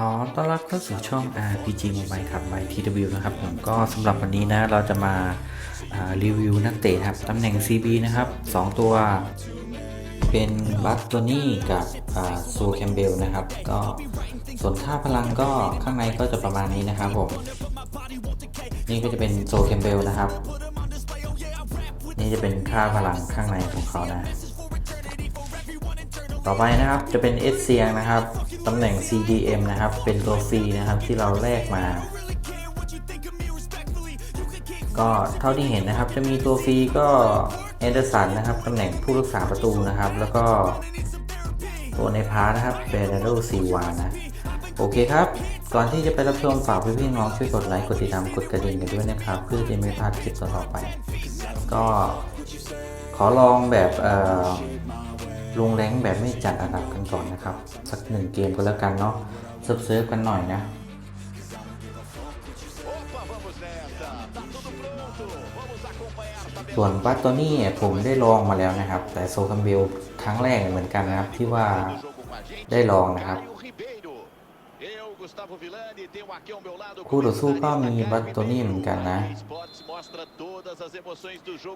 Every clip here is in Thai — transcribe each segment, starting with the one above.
ขอต้อนรับเข้าสู่ช่อง RPG Mobile ครับ by TW นะครับ ผมก็สำหรับวันนี้นะเราจะมาารีวิวนักเตะครับตำแหน่ง CB นะครับ 2 ตัวเป็นบัตโตนี่กับซูแคมเบลนะครับ ก็ส่วนค่าพลังก็ข้างในก็จะประมาณนี้นะครับผม นี่ก็จะเป็นโซแคมเบลนะครับ นี่จะเป็นค่าพลังข้างในของเขานะ ต่อไปนะครับจะเป็น S เซียงนะครับ ตำแหน่ง CDM นะครับ เป็นตัวฟรีนะครับที่เราแลกมา ก็เท่าที่เห็นนะครับจะมีตัวฟรีก็เอเดอร์สันนะครับตำแหน่งผู้รักษาประตูนะครับ แล้วก็ตัวในพาร์นะครับเบรนโดซีวานะโอเคครับ ก่อนที่จะไปรับชมฝากพี่ๆน้องช่วยกดไลค์กดติดตามกดกระดิ่งกันด้วยนะครับ เพื่อจะไม่พลาดคลิปต่อๆไป ก็ขอลองแบบ ลงแรงแบบไม่จัดอันดับกันก่อนนะครับ สักหนึ่งเกมก็แล้วกันเนาะเซิร์ฟเซิร์ฟกันหน่อยนะส่วนบัตตัวนี้ผมได้ลองมาแล้วนะครับ แต่โซคัมเบลครั้งแรกเหมือนกันนะครับที่ว่าได้ลองนะครับ คู่ต่อสู้ก็มีบัตตัวนี้เหมือนกันนะ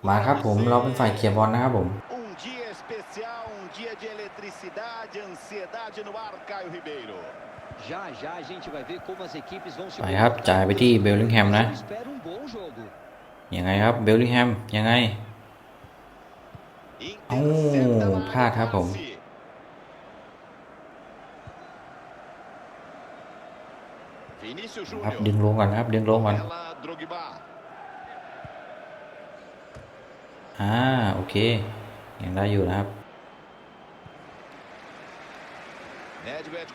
มาครับผมเราเป็นฝ่ายเคลียร์บอลนะครับผม Um dia especial, um dia de eletricidade, ansiedade no ar, Caio Ribeiro. Já já a gente vai ver como as equipes vão se ไปครับจ่ายไปที่เบลลิงแฮมนะ Eu espero um bom jogo. ยังไงครับเบลลิงแฮมยังไง Intercepta Oh, lá พลาดครับผม passe. Vinícius ครับดึงลงก่อนครับ ดึงลงก่อนอ่าโอเคยังได้อยู่นะครับ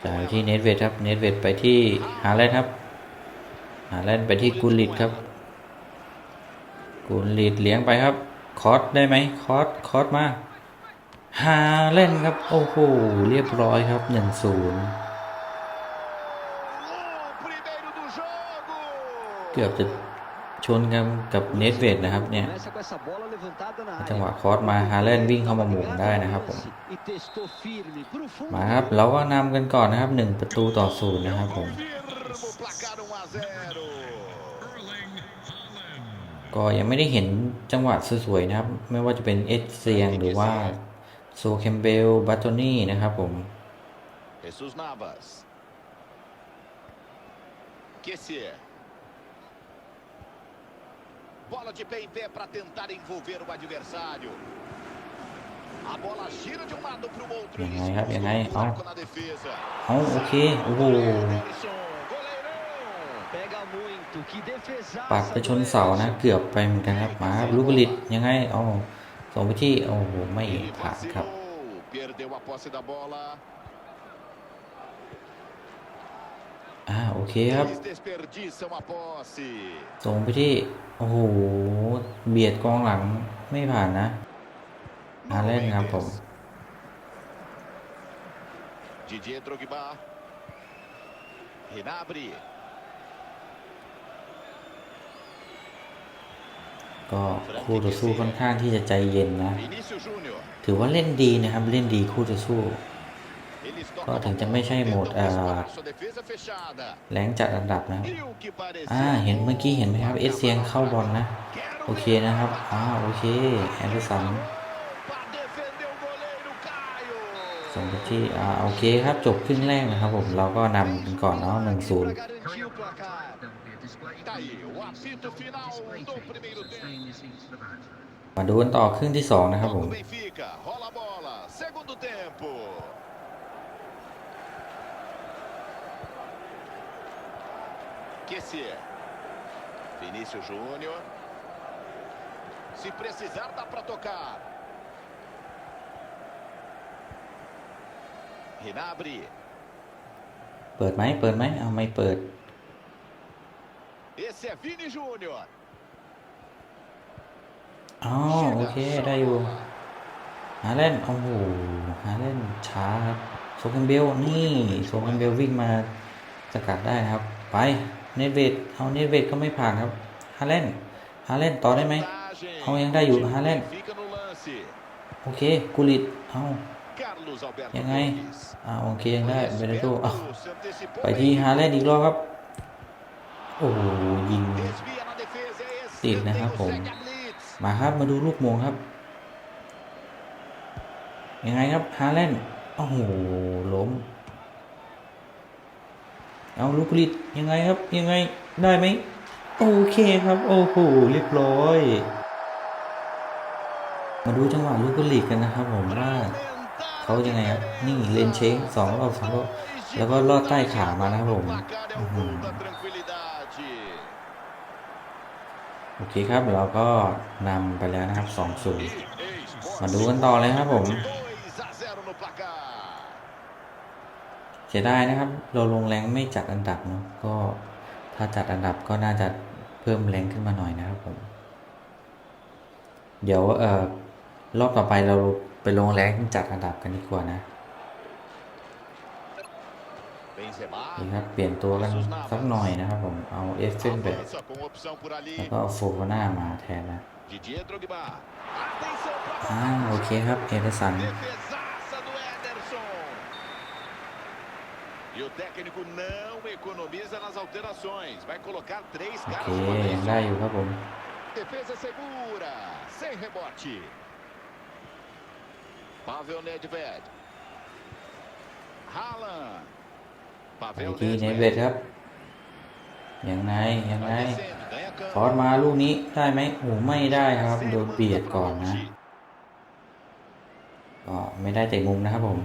จาย ela. ที่เนทเวทครับเนทเวทไปที่ฮาแลนด์ครับฮาแลนด์ไปที่กุลิดครับ กุลิดเลี้ยงไปครับ คอสได้ไหมคอสคอสมาฮาแลนด์ครับ โอ้โหเรียบร้อยครับหนึ่งศูนย์ O primeiro do jogo. เกือบจะชนกันกับเนทเวทนะครับเนี่ย Começa com essa bola levantada na จังหวะ área. คอสมาฮาแลนด์วิ่งเข้ามาหมุงได้นะครับผม E testou firme pro fundo. มาครับเราก็นำกันก่อนนะครับหนึ่งประตูต่อศูนย์นะครับผม Confirma o placar 1 a 0. ก็ยังไม่ได้เห็นจังหวะสวยๆนะครับ ไม่ว่าจะเป็นเอสเซียงหรือว่าโซเคมเบลบัตโตนี่นะครับผม Jesus Navas. Kessier. Bola de pé em pé para tentar envolver o adversário. A bola gira de um lado para o outro. ยังไง Eles ครับยังไง buscam um เอา buraco na defesa. เอาโอเค โอ้โห Ellison, goleirão. Pega muito. Que defesa. ปัดไปชนเสานะเกือบไปเหมือนกันครับมาครับลูกบลิตยังไงเอาส่งไปที่ โอ้โห ไม่ Ele ผ่านครับ vacilou. Perdeu a posse da bola. อ่าโอเคครับ Eles desperdiçam a posse. ส่งไปที่ โอ้โห เบียดกองหลังไม่ผ่านนะฮาเล่นครับผม Didier Drogba. Renabre. ก็คู่ต่อสู้ค่อนข้างที่จะใจเย็นนะ Vinícius Júnior. ถือว่าเล่นดีนะครับ เล่นดีคู่ต่อสู้ Eles ก็ถึงจะไม่ใช่โหมดแรงจัดอันดับนะครับอ่าเห็นเมื่อกี้เห็นไหมครับเอสเซียงเข้าบอลนะ โอเคนะครับอ่าโอเคแอนเดอร์สันส่งไปที่อ่าโอเคครับจบครึ่งแรกนะครับผมเราก็นำกันก่อนเนาะหนึ่งศูนย์มาดูกันต่อครึ่งที่สองนะครับผม Do Benfica, rola a bola. Segundo tempo. Kessier. Vinícius Júnior. Se precisar, dá para tocar. Renabre. เปิดไหมเปิดไหมเอาไม่เปิด Esse é Vini Júnior. อ๋อโอเค ได้อยู่ หาเล่น โอ้โห หาเล่นช้าครับโซคันเบล นี่โซคันเบลวิ่งมาสกัดได้นะครับ ไป เนเวตเอาเนเวตก็ไม่ผ่านครับฮาเลนฮาเลนต่อได้ไหมเอายังได้อยู่ฮาเลนโอเคกุลิดเอายังไงอ่าโอเคยังได้เบเนโตเอาไปที่ฮาเลนอีกรอบครับโอ้ยิงติดนะครับผมมาครับมาดูลูกมงครับยังไงครับฮาเลนโอ้โหล้ม เอาลูกลิตยังไงครับยังไงได้ไหมโอเคครับโอ้โหเรียบร้อย มาดูจังหวะลูกลิตกันนะครับผมว่าเขายังไงครับนี่เลนเชงสองรอบสองรอบแล้วก็ลอดใต้ขามานะครับผมโอเคครับเราก็นำไปแล้วนะครับ2-0 Esporte มาดูกันต่อเลยครับผม 2 a 0 no placar. เสียดายนะครับ เราลงแรงไม่จัดอันดับเนาะก็ถ้าจัดอันดับก็น่าจะเพิ่มแรงขึ้นมาหน่อยนะครับผม เดี๋ยวเอ่อรอบต่อไปเราไปลงแรงจัดอันดับกันดีกว่านะ Benzema นี่ครับเปลี่ยนตัวกันสักหน่อยนะครับผมเอาเอฟเฟนแบบ avança com opção por ali. แล้วก็เอาโฟกาน่ามาแทนนะ Didier Drogba. Atenção para อ่าโอเคครับเอเดสัน Defesaça do Ederson. E o técnico não economiza nas alterações. Vai colocar três โอ caras เค de uma ยัง vez. ได้อยู่ครับผม Defesa segura, sem rebote. Pavel Nedved. Haaland. ไป Pavel ที่เนเว Nedved. ดครับ ยังไง ยังไง Vai descendo, ganha ฟอส campo. มาลูกนี้ได้ไหมโอ้ไม่ได้ครับ โดนเบียดก่อนนะ ก็ไม่ได้เตะมุมนะครับผม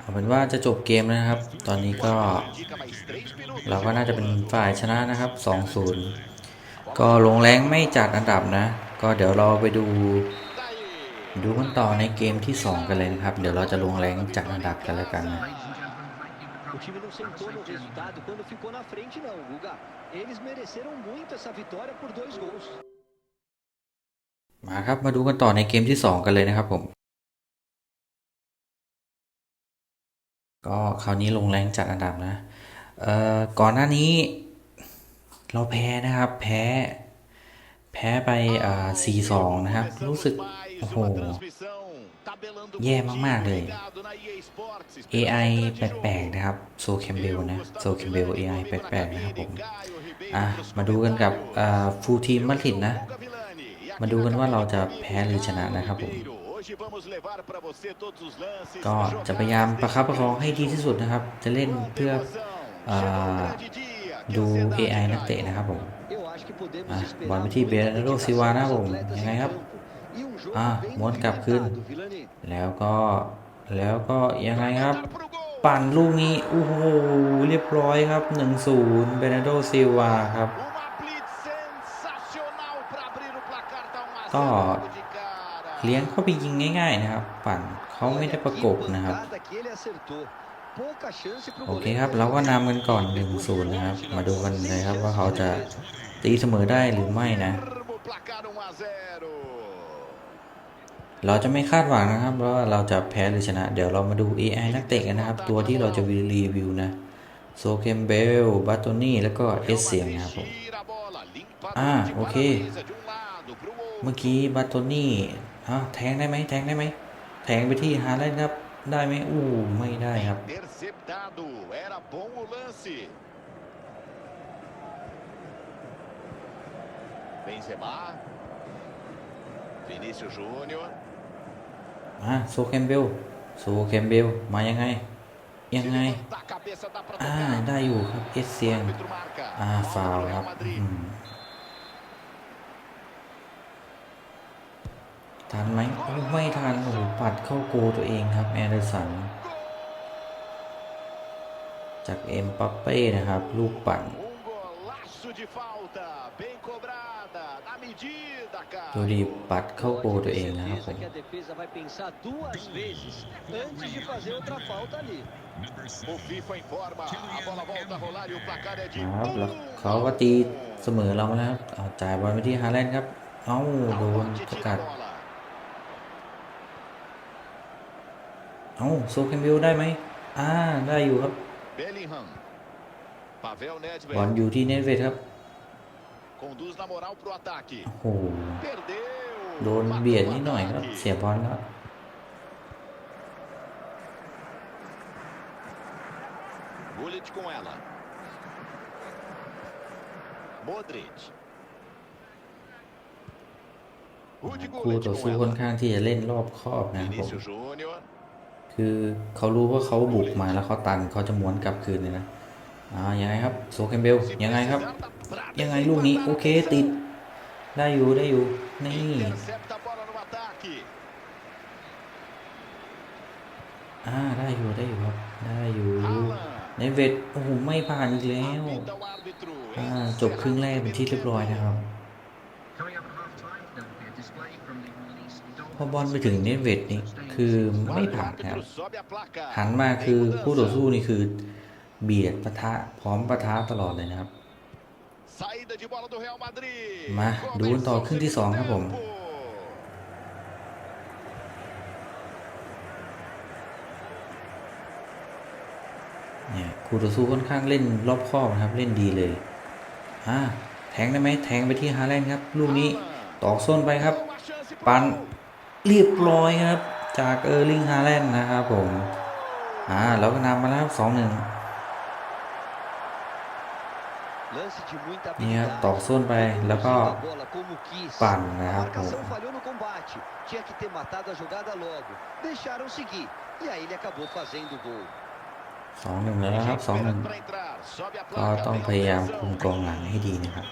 เอาเป็นว่าจะจบเกมแล้วนะครับ ตอนนี้ก็ Indica mais três minutos. เราก็น่าจะเป็นฝ่ายชนะนะครับ 2-0 ก็ลงแรงไม่จัดอันดับนะ ก็เดี๋ยวเราไปดู Daí. ดูกันต่อในเกมที่ 2 กันเลยนะครับ เดี๋ยวเราจะลงแรงจัดอันดับกันแล้วกันนะ O time não sentou no resultado quando ficou na frente, não, Guga. Eles mereceram muito essa vitória por dois gols. มาครับมาดูกันต่อในเกมที่ 2 กันเลยนะครับผม ก็คราวนี้ลงแรงจัดอันดับนะเอ่อก่อนหน้านี้ เราแพ้นะครับแพ้ แพ้ไปอ่า4-2นะครับ รู้สึก โอ้โห แย่มากๆเลย AI แปลกๆนะครับโซแคมเบลนะโซแคมเบล AI แปลกๆนะครับผม อะ มาดูกันกับอ่าฟูลทีมมาดริดนะ มาดูกันว่าเราจะแพ้หรือชนะนะครับผม ก็จะพยายามประคับประคองให้ดีที่สุดนะครับ จะเล่นเพื่ออดู AI นักเตะนะครับผม Eu acho que podemos Ah, esperar bora muito meter Bernardo desses Silva na dois bomba. atletas ยังไงครับอะ bem ม้วนกลับคืนแล้วก็แล้วก็ยังไงครับ ปั่นลูกนี้โอ้โหเรียบร้อยครับ 1-0เบรนาโดซิวาครับ ก็เลี้ยงเข้าไปยิงง่าย ๆ นะครับ ปั่นเขาไม่ได้ประกบนะครับ โอเคครับ เราก็นำกันก่อน1-0นะครับ มาดูกันเลยครับว่าเขาจะตีเสมอได้หรือไม่นะ เราจะไม่คาดหวังนะครับว่าเราจะแพ้หรือชนะ เดี๋ยวเรามาดู AI นักเตะกันนะครับ ตัวที่เราจะรีวิวนะโซเคมเบลบัตโตนี่แล้วก็เอสเซียงนะครับผมอ่าโอเค เมื่อกี้บัตโตนี่อะแทงได้ไหมแทงได้ไหมแทงไปที่ฮาแลนด์ครับ ได้ไหมอู้ไม่ได้ครับ Interceptado. Era bom o lance. Benzema. Vinícius Júnior. อะโซเคมเบลโซเคมเบลมายังไงยังไง Da cabeça dá pra อ่า tocar. ได้อยู่ครับ เอสเซียง Árbitro marca. อ่าฟาวล์ครับ Real อื Madrid. ม ทันไหมโอ้ไม่ทันโอ้โหปัดเข้าโกตัวเองครับแอเดอร์สัน จากเอ็มปัปเป้นะครับ ลูกปั่น Um golaço de falta. Bem cobrada. Na medida, ดู cara. ดีปัดเข้าโก Pode ตัว ter เองนะครับผ certeza ม que a defesa vai pensar duas vezes antes de fazer outra falta ali. O FIFA informa. A bola volta a rolar e o placar é de ครับแล้ว um. เขาก็ตีเสมอเรามาแล้วครับเอาจ่ายบอลไปที่ฮาแลนด์ครับ เอ้าโดน Bote ส tira กั a ด bola. เอ้าโซเคมเบลได้ไหมอ่าได้อยู่ครับ Bellingham. Pavel บอล Nedved. อยู่ที่เนตเวดครับ Conduz na moral pro ataque. โอ้โห Perdeu. โดน Matou เบียด o นิดหน่อยก็ ataque. เสียบอลแล้ว Gullit com ela. Modric. Rudy คู่ Gullit ต่อ com สู้ค่อน ela. ข้างที่จะเล่นรอบคอบนะครับผม Vinícius Júnior. คือเขารู้ว่าเขาบุกมาแล้วเขาตันเขาจะม้วนกลับคืนเลยนะอ่ายังไงครับโซแคมเบลยังไงครับ ยังไงลูกนี้โอเคติด ได้อยู่ได้อยู่นี่อ่าได้อยู่ได้อยู่ครับได้อยู่ในเวทโอ้โหไม่ผ่านอีกแล้วอ่าจบครึ่งแรกเป็นที่เรียบร้อยนะครับพอบอลไปถึงเนตเวทนี่ คือไม่ Olha, o ผ่านครับ árbitro sobe a placa. หันมาคือ Tem คู่ต่อ mudança. สู้นี่คือเบียดปะทะพร้อมปะทะตลอดเลยนะครับ Saída de bola do Real Madrid. มาดูกันต่อครึ่งที่สองครับผม Tempo. เนี่ยคู่ต่อสู้ค่อนข้างเล่นรอบคอบนะครับเล่นดีเลยอ่าแทงได้ไหมแทงไปที่ฮาแลนด์ครับ ลูกนี้ตอกส้นไปครับ Uma chance pro ปัน gol. เรียบร้อยครับ จากเออร์ลิงฮาแลนด์นะครับผมอ่าแล้วก็นำมาแล้วสองหนึ่ง Lance de muita นี่ครับ habilidade. ตอกส้นไปแล้วก็ Conduziu a bola como quis. ปั่น A นะครับผม marcação falhou no combate. Tinha que ter matado a jogada logo. Deixaram seguir. E aí ele acabou fazendo o gol. สองหนึ่งแล้วนะครับสองหนึ่ง Pra entrar. Sobe a ก็ placa. ต้อง vem พยายาม alteração. คุมกองหลังให้ดีนะครับ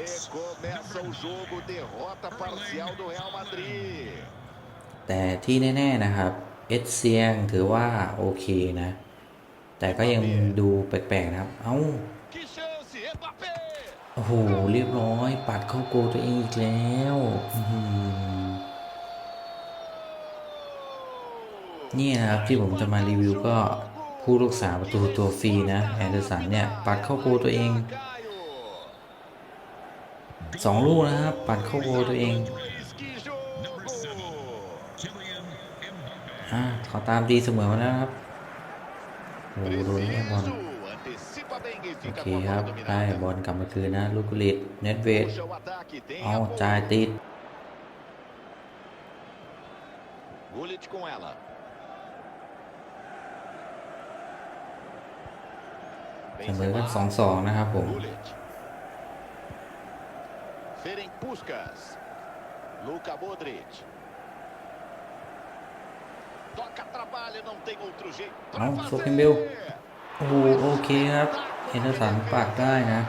Recomeça o jogo. Derrota parcial do Real Madrid. แต่ที่แน่ ๆนะครับ เอสเซียงถือว่าโอเคนะ แต่ก็ยังดูแปลกๆนะครับ เอ้าโอ้โห เรียบร้อย ปัดเข้าโกตัวเองอีกแล้วนี่นะครับที่ผมจะมารีวิวก็ผู้รักษาประตูตัวฟรีนะแอนเดอร์สันเนี่ย ปัดเข้าโกตัวเองสองลูกนะครับ ปัดเข้าโกตัวเอง Luiz, que jogo. อ่าเขาตามตีเสมอมาแล้วครับโอ้โหโดนแย่งบอล Preciso. Antecipa bem e โอ fica เค com a ครับ bola ได้ dominada. บอลกลับมาคืนนะลูกกุลิตเน็ตเวท Puxa o ataque. Tem เอา a bola. จ่ายติด Gullit com ela. เสมอกันสองสองนะครับผม Gullit. Ferenc Puskas. Luka Modric. เอา fazer. โซเคนเบลโอ้โหโอเคครับเอนเดอร์สันปากได้นะ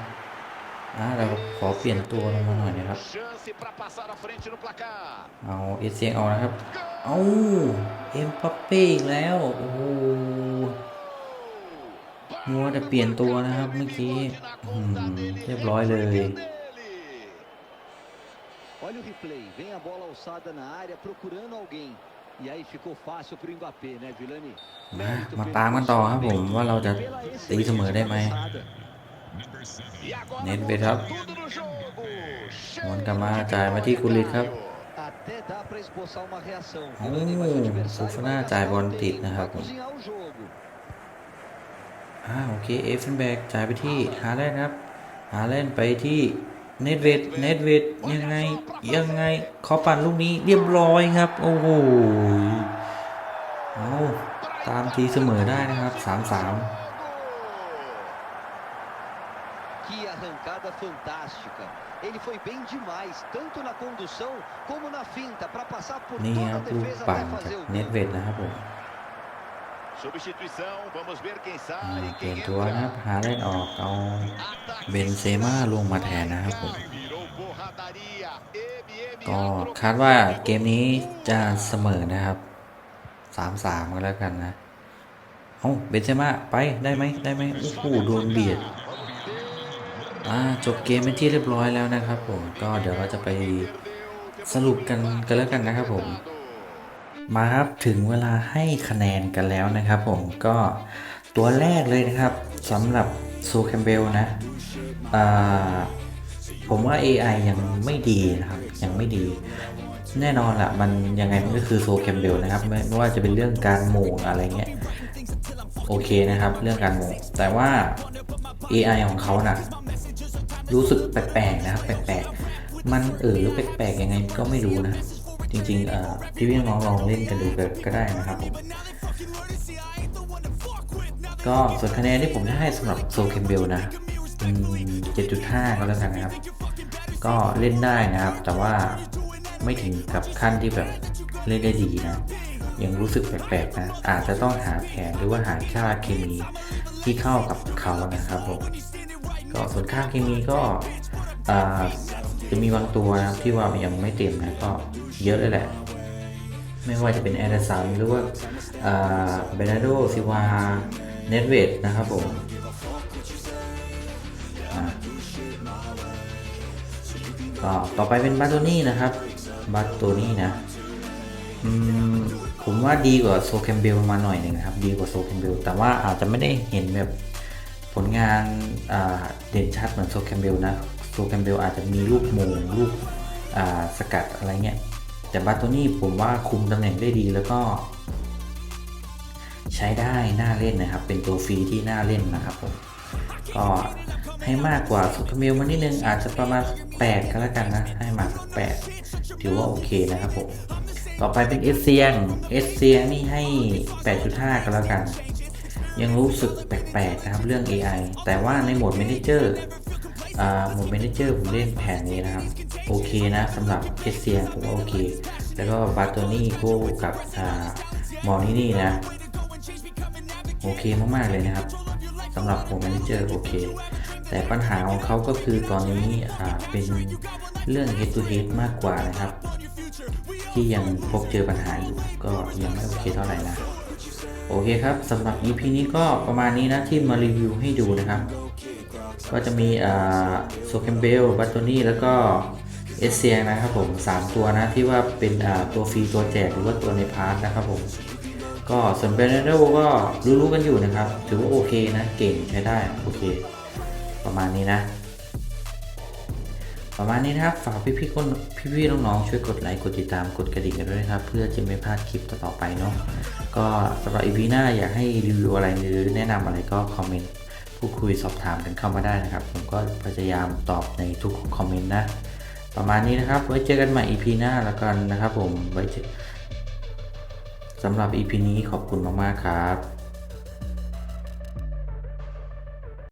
อ่าเราขอเปลี่ยนตัวลงมาหน่อยนะครับ Chance para passar à frente no placar. เอาเอเซียงออกนะครับ เอาเอ็มปัปเป้อีกแล้ว โอ้โหมัวแต่เปลี่ยนตัวนะครับเมื่อกี้อืมเรียบร้อยเลย Olha o replay. Vem a bola alçada na área procurando alguém. E aí ficou fácil pro Mbappé, né, Vilani? มา Mérito มา pelo ตามกันต่อครับผม posicionamento ว่าเราจะ pela ตีเสมอได้ไหม excelente lançada. E agora Ned muda Vedap. tudo no jogo. บอลกลับมาจ่ายมาที่กุลิตครับ Até dá para esboçar uma reação. Oh, Vilani, mas o adversário Fofana vai จ่ายบอล gastar o ติด tempo นะครับ pra cozinhar o jogo. อ่าโอเคเอฟเฟนแบกจ่ายไปที่ฮาแลนด์ครับฮาแลนด์ไปที่ เนตเวดเนตเวดยังไง ยังไง ขอปั่นลูกนี้เรียบร้อยครับ โอ้โหเอาตามตีเสมอได้นะครับสามสาม Que arrancada fantástica. Ele foi bem demais, tanto na condução como na finta, para passar por นี่ toda ค a รับลูก defesa ปั่น até กับ fazer o เนต gol. เวดนะครับผม Substituição, vamos ver quem อ่า sai, เปลี่ย quem นตัวนะครับ entra. ฮาแลนด์ออกเอา Ataque เบนเซม่าลงมาแทนนะครับผม Virou porradaria. MM ก็คาดว่าเกมนี้จะเสมอนะครับสามสามกันแล้วกันนะ เอาเบนเซม่าไปได้ไหมได้ไหมโอ้โหโดนเบียดอ่าจบเกมเป็นที่เรียบร้อยแล้วนะครับผม ก็เดี๋ยวเราจะไปสรุปกันกันแล้วกันนะครับผม มาครับถึงเวลาให้คะแนนกันแล้วนะครับ ผมก็ตัวแรกเลยนะครับสำหรับซูแคมเบลนะผมว่า AI ยังไม่ดีนะครับ ยังไม่ดี แน่นอนละมันยังไงมันก็คือโซแคมเบลนะครับไม่ไม่ว่าจะเป็นเรื่องการโหมงอะไรเงี้ยโอเคนะครับ เรื่องการโหมงแต่ว่า AI ของเขาน่ะรู้สึกแปลกๆนะครับแปลกๆมันเออแปลกๆยังไงก็ไม่รู้นะ จริงๆเอ่อพี่พี่น้องลองเล่นกันดูก็ได้นะครับผมก็ส่วนคะแนนที่ผมจะให้สำหรับโซเคมเบลนะอืม7.5ก็แล้วกันนะครับ ก็เล่นได้นะครับ แต่ว่าไม่ถึงกับขั้นที่แบบเล่นได้ดีนะยังรู้สึกแปลกๆนะอาจจะต้องหาแผนหรือว่าหาค่าเคมีที่เข้ากับเขานะครับผมก็ส่วนค่าเคมีก็อ่า จะมีบางตัวนะครับที่ว่ายังไม่เต็มนะก็เยอะเลยแหละ ไม่ว่าจะเป็นแอร์สันหรือว่าเบนาโดซิวาเนตเวดนะครับผมอ่าก็ต่อไปเป็นบาโตนี่นะครับบาโตนี่นะผมว่าดีกว่าโซแคมเบลมาหน่อยหนึ่งนะครับ ดีกว่าโซแคมเบลแต่ว่าอาจจะไม่ได้เห็นแบบผลงานเด่นชัดเหมือนโซแคมเบลนะ โซแคมเบลอาจจะมีลูกโมงลูกสกัดอะไรเงี้ย แต่บาโตนี่ผมว่าคุมตำแหน่งได้ดีแล้วก็ ใช้ได้น่าเล่นนะครับ เป็นตัวฟรีที่น่าเล่นนะครับผมก็ให้มากกว่าสุคาเมลมานิดนึงอาจจะประมาณ 8 ก็แล้วกันนะ ให้มากกว่า8ถือว่าโอเคนะครับผม ต่อไปเป็นเอสเซียงเอสเซียงนี่ให้ 8.5 ก็แล้วกัน ยังรู้สึกแปลกๆนะครับเรื่อง AI แต่ว่าในโหมด Manager อ่า โหมด Manager ผมเล่นแผนนี้นะครับ โอเคนะสำหรับเอสเซียผมว่าโอเค แล้วก็บาโตนี่คู่กับอ่ามอนี่นี่นะ โอเคมาก ๆ เลยนะครับสำหรับผมแมเนเจอร์โอเค แต่ปัญหาของเขาก็คือตอนนี้อ่าเป็นเรื่อง head to head มากกว่านะครับ ที่ยังพบเจอปัญหาอยู่ก็ยังไม่โอเคเท่าไหร่นะโอเคครับสำหรับ EP นี้ก็ประมาณนี้นะที่มารีวิวให้ดูนะครับ ก็จะมีโซแคมเบลบัตโตนี่แล้วก็เอเซียนะครับผม 3 ตัวนะที่ว่าเป็นตัวฟรีตัวแจกหรือว่าตัวในพาร์ทนะครับผม ก็ส่วนเบรนโดก็รู้ๆกันอยู่นะครับ ถือว่าโอเคนะ เก่งใช้ได้ โอเค ประมาณนี้นะ ประมาณนี้นะครับฝากพี่ๆคนพี่ๆน้องๆช่วยกดไลค์กดติดตามกดกระดิ่งกันด้วยนะครับ เพื่อจะไม่พลาดคลิปต่อๆไปเนาะก็สำหรับอีพีหน้าอยากให้รีวิวอะไรหรือแนะนำอะไรก็คอมเมนต์ พูดคุยสอบถามกันเข้ามาได้นะครับ ผมก็พยายามตอบในทุกคอมเมนต์นะ ประมาณนี้นะครับ ไว้เจอกันใหม่ EP หน้าแล้วกันนะครับผมไว้สำหรับ EP นี้ขอบคุณมากๆครับ